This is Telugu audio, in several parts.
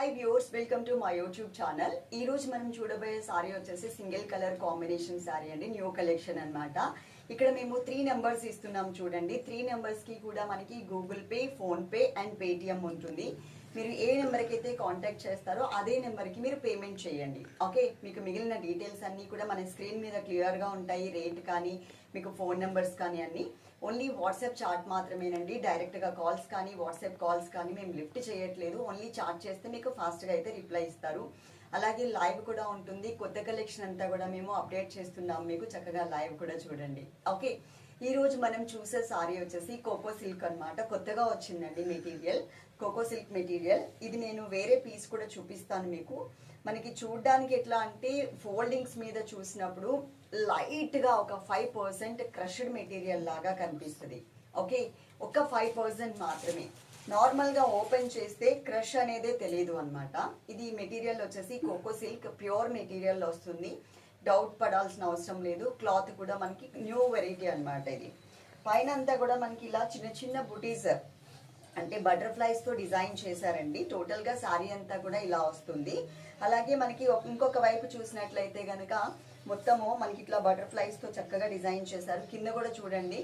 Hi viewers welcome to my YouTube channel ఈ రోజు మనం చూడబోయే సారీ వచ్చేసి సింగిల్ కలర్ కాంబినేషన్ సారీ అండి. న్యూ కలెక్షన్ అన్నమాట. ఇక్కడ మేము త్రీ నెంబర్స్ ఇస్తున్నాం చూడండి. త్రీ నెంబర్స్కి కూడా మనకి Google Pay PhonePe and Paytm ఉంటుంది. మీరు ఏ నెంబర్కి అయితే కాంటాక్ట్ చేస్తారో అదే నెంబర్కి మీరు పేమెంట్ చేయండి. ఓకే మీకు మిగిలిన డీటెయిల్స్ అన్నీ కూడా మన స్క్రీన్ మీద క్లియర్గా ఉంటాయి. రేట్ కానీ మీకు ఫోన్ నెంబర్స్ కానీ అన్నీ. ఓన్లీ వాట్సాప్ చాట్ మాత్రమేనండి. డైరెక్ట్గా కాల్స్ కానీ వాట్సాప్ కాల్స్ కానీ మేము లిఫ్ట్ చేయట్లేదు. ఓన్లీ చాట్ చేస్తే మీకు ఫాస్ట్గా అయితే రిప్లై ఇస్తారు. అలాగే లైవ్ కూడా ఉంటుంది. కొత్త కలెక్షన్ అంతా కూడా మేము అప్డేట్ చేస్తున్నాం. మీకు చక్కగా లైవ్ కూడా చూడండి. ఓకే ఈ రోజు మనం చూసే సారీ వచ్చేసి కోకో సిల్క్ అన్నమాట. కొత్తగా వచ్చిందండి మెటీరియల్ కోకో సిల్క్ మెటీరియల్. ఇది నేను వేరే పీస్ కూడా చూపిస్తాను మీకు. మనకి చూడడానికి ఎట్లా అంటే ఫోల్డింగ్స్ మీద చూసినప్పుడు లైట్గా ఒక ఫైవ్ పర్సెంట్ క్రష్డ్ మెటీరియల్ లాగా కనిపిస్తుంది. ఓకే? ఒక ఫైవ్ పర్సెంట్ మాత్రమే. నార్మల్గా ఓపెన్ చేస్తే క్రష్ అనేదే తెలియదు అన్నమాట. ఇది మెటీరియల్ వచ్చేసి కోకో సిల్క్ ప్యూర్ మెటీరియల్ వస్తుంది. డౌట్ పడాల్సిన అవసరం లేదు. క్లాత్ కూడా మనకి న్యూ వెరైటీ అనమాట ఇది. పైన అంతా కూడా మనకి ఇలా చిన్న చిన్న బుటీస్ అంటే బటర్ఫ్లైస్తో డిజైన్ చేశారండి. టోటల్గా శారీ అంతా కూడా ఇలా వస్తుంది. అలాగే మనకి ఇంకొక వైపు చూసినట్లయితే గనక మొత్తము మనకి ఇట్లా బటర్ఫ్లైస్తో చక్కగా డిజైన్ చేశారు. కింద కూడా చూడండి.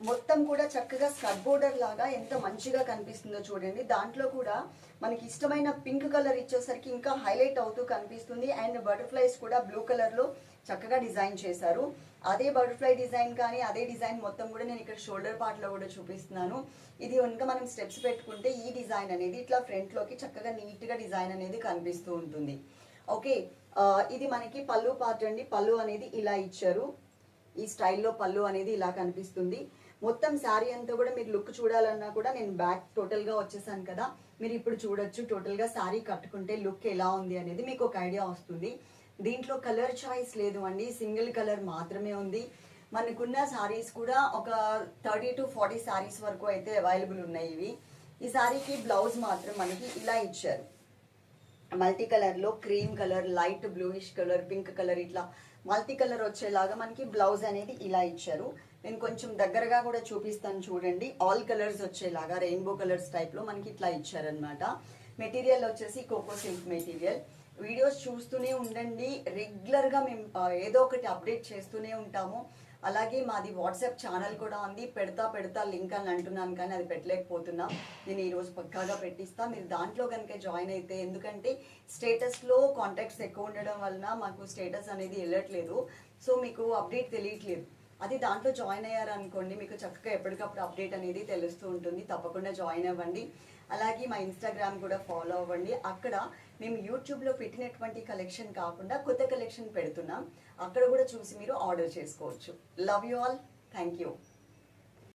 మొత్తం కూడా చక్కగా స్కర్ట్ బోర్డర్ లాగా ఎంత మంచిగా కనిపిస్తుందో చూడండి. దాంట్లో కూడా మనకి ఇష్టమైన పింక్ కలర్ ఇచ్చేసరికి ఇంకా హైలైట్ అవుతూ కనిపిస్తుంది. అండ్ బటర్ఫ్లైస్ కూడా బ్లూ కలర్లో చక్కగా డిజైన్ చేశారు. అదే బటర్ఫ్లై డిజైన్ కానీ అదే డిజైన్ మొత్తం కూడా నేను ఇక్కడ షోల్డర్ పార్ట్లో కూడా చూపిస్తున్నాను. ఇది కనుక మనం స్టెప్స్ పెట్టుకుంటే ఈ డిజైన్ అనేది ఇట్లా ఫ్రంట్లోకి చక్కగా నీట్గా డిజైన్ అనేది కనిపిస్తూ ఉంటుంది. ఓకే ఇది మనకి పళ్ళు పార్ట్ అండి. పళ్ళు అనేది ఇలా ఇచ్చారు. ఈ స్టైల్లో పళ్ళు అనేది ఇలా కనిపిస్తుంది. మొత్తం శారీ అంతా కూడా మీరు లుక్ చూడాలన్నా కూడా నేను బ్యాక్ టోటల్గా వచ్చేసాను కదా. మీరు ఇప్పుడు చూడొచ్చు టోటల్గా శారీ కట్టుకుంటే లుక్ ఎలా ఉంది అనేది మీకు ఒక ఐడియా వస్తుంది. దీంట్లో కలర్ చాయిస్ లేదు అండి. సింగిల్ కలర్ మాత్రమే ఉంది. మనకున్న శారీస్ కూడా ఒక థర్టీ టు ఫార్టీ శారీస్ వరకు అయితే అవైలబుల్ ఉన్నాయి ఇవి. ఈ శారీకి బ్లౌజ్ మాత్రం మనకి ఇలా ఇచ్చారు. మల్టీ కలర్లో cream colour light bluish colour pink colour ఇట్లా మల్టీ కలర్ వచ్చేలాగా మనకి బ్లౌజ్ అనేది ఇలా ఇచ్చారు. నేను కొంచెం దగ్గరగా కూడా చూపిస్తాను చూడండి. ఆల్ కలర్స్ వచ్చేలాగా రెయిన్బో కలర్స్ టైప్లో మనకి ఇట్లా ఇచ్చారనమాట మెటీరియల్ వచ్చేసి కోకో సిల్క్ మెటీరియల్. వీడియోస్ చూస్తూనే ఉండండి. రెగ్యులర్గా మేము ఏదో ఒకటి అప్డేట్ చేస్తూనే ఉంటాము. అలాగే మాది వాట్సాప్ ఛానల్ కూడా ఉంది. పెడతా పెడతా లింక్ అని అంటున్నాను కానీ అది పెట్టలేకపోతున్నా. నేను ఈరోజు పక్కాగా పెట్టిస్తా. మీరు దాంట్లో కనుక జాయిన్ అయితే ఎందుకంటే స్టేటస్లో కాంటాక్ట్స్ ఎక్కువ ఉండడం వలన మాకు స్టేటస్ అనేది వెళ్ళట్లేదు. సో మీకు అప్డేట్ తెలియట్లేదు. అది దాంట్లో జాయిన్ అయ్యారనుకోండి మీకు చక్కగా ఎప్పటికప్పుడు అప్డేట్ అనేది తెలుస్తూ ఉంటుంది. తప్పకుండా జాయిన్ అవ్వండి. అలాగే మా ఇన్స్టాగ్రామ్ కూడా ఫాలో అవ్వండి. అక్కడ మేము యూట్యూబ్లో పెట్టినటువంటి కలెక్షన్ కాకుండా కొత్త కలెక్షన్ పెడుతున్నాం. అక్కడ కూడా చూసి మీరు ఆర్డర్ చేసుకోవచ్చు. Love you all thank you